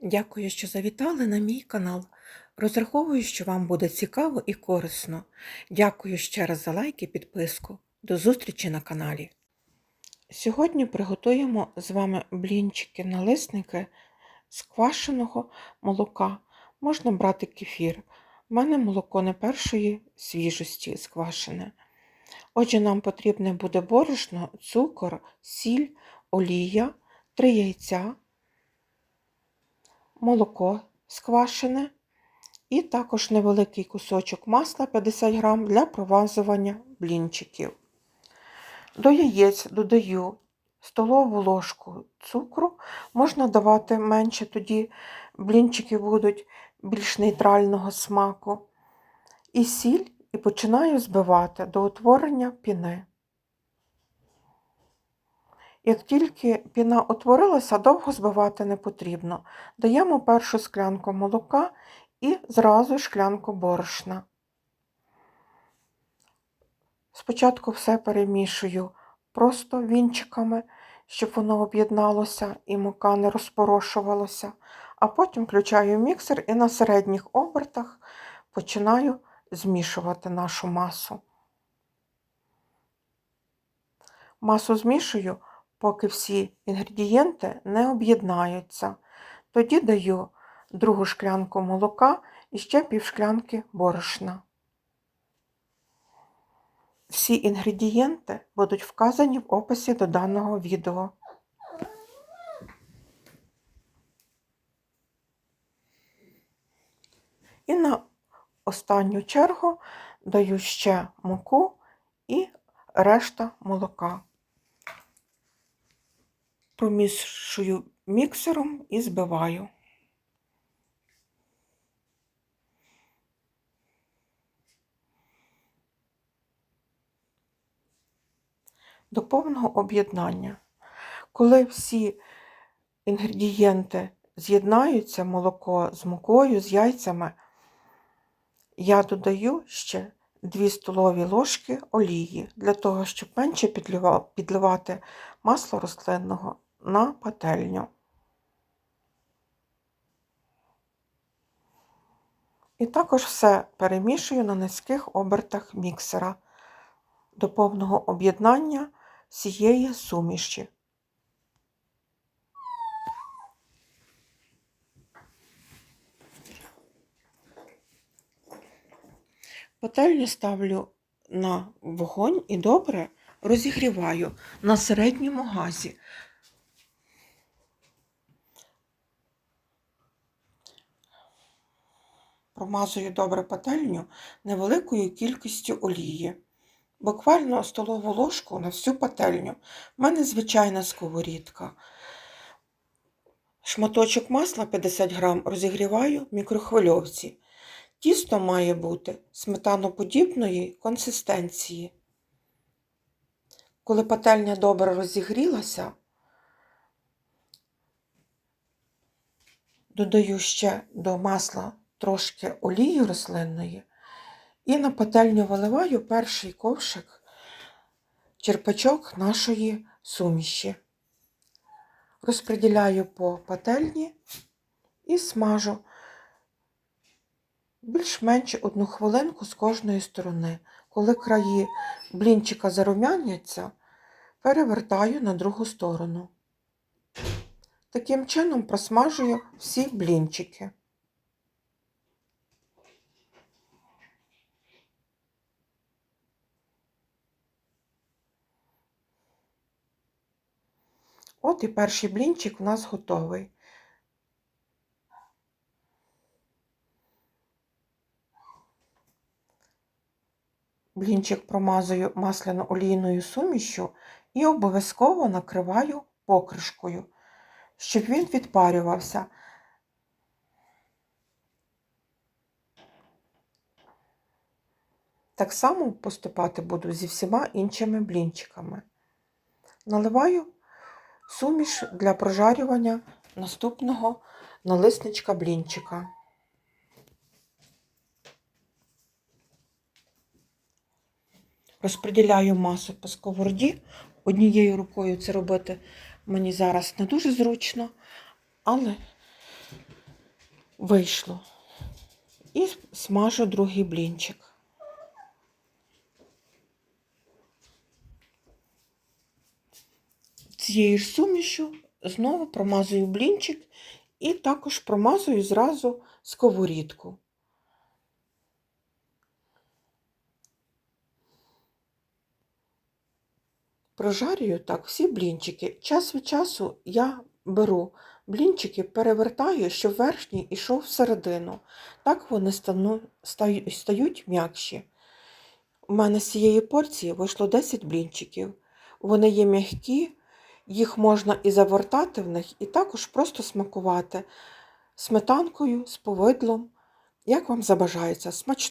Дякую, що завітали на мій канал. Розраховую, що вам буде цікаво і корисно. Дякую ще раз за лайк і підписку. До зустрічі на каналі. Сьогодні приготуємо з вами блінчики-налисники з квашеного молока. Можна брати кефір. У мене молоко не першої свіжості сквашене. Отже, нам потрібне буде борошно, цукор, сіль, олія, 3 яйця, молоко сквашене і також невеликий кусочок масла 50 грам для провазування блінчиків. До яєць додаю столову ложку цукру, можна давати менше, тоді блінчики будуть більш нейтрального смаку. І сіль, і починаю збивати до утворення піни. Як тільки піна утворилася, довго збивати не потрібно. Даємо першу склянку молока і зразу шклянку борошна. Спочатку все перемішую просто вінчиками, щоб воно об'єдналося і мука не розпорошувалося, а потім включаю міксер і на середніх обертах починаю змішувати нашу масу. Масу змішую, поки всі інгредієнти не об'єднаються. Тоді даю другу шклянку молока і ще пів шклянки борошна. Всі інгредієнти будуть вказані в описі до даного відео. І на останню чергу даю ще муку і решта молока. Промішую міксером і збиваю. До повного об'єднання. Коли всі інгредієнти з'єднаються, молоко з мукою, з яйцями, я додаю ще 2 столові ложки олії для того, щоб менше підливати масло рослинного на пательню. І також все перемішую на низьких обертах міксера до повного об'єднання цієї суміші. Пательню ставлю на вогонь і добре розігріваю на середньому газі. Промазую добре пательню невеликою кількістю олії. Буквально столову ложку на всю пательню. У мене звичайна сковорідка. Шматочок масла 50 грам розігріваю в мікрохвильовці. Тісто має бути сметаноподібної консистенції. Коли пательня добре розігрілася, додаю ще до масла трошки олії рослинної і на пательню виливаю перший ковшик черпачок нашої суміші. Розподіляю по пательні і смажу більш-менш одну хвилинку з кожної сторони. Коли краї блінчика зарум'яняться, перевертаю на другу сторону. Таким чином просмажую всі блінчики. От і перший блінчик у нас готовий. Блінчик промазую масляно-олійною сумішю і обов'язково накриваю покришкою, щоб він відпарювався. Так само поступати буду зі всіма іншими блінчиками. Наливаю суміш для прожарювання наступного налисничка блінчика. Розподіляю масу по сковороді. Однією рукою це робити мені зараз не дуже зручно, але вийшло. І смажу другий блінчик. Цією ж сумішю знову промазую блінчик і також промазую зразу сковорідку. Прожарюю так всі блінчики. Час від часу я беру блінчики, перевертаю, щоб верхній ішов всередину. Так вони стають м'якші. У мене з цієї порції вийшло 10 блінчиків. Вони є м'які, їх можна і завертати в них, і також просто смакувати сметанкою з повидлом, як вам забажається. Смачно!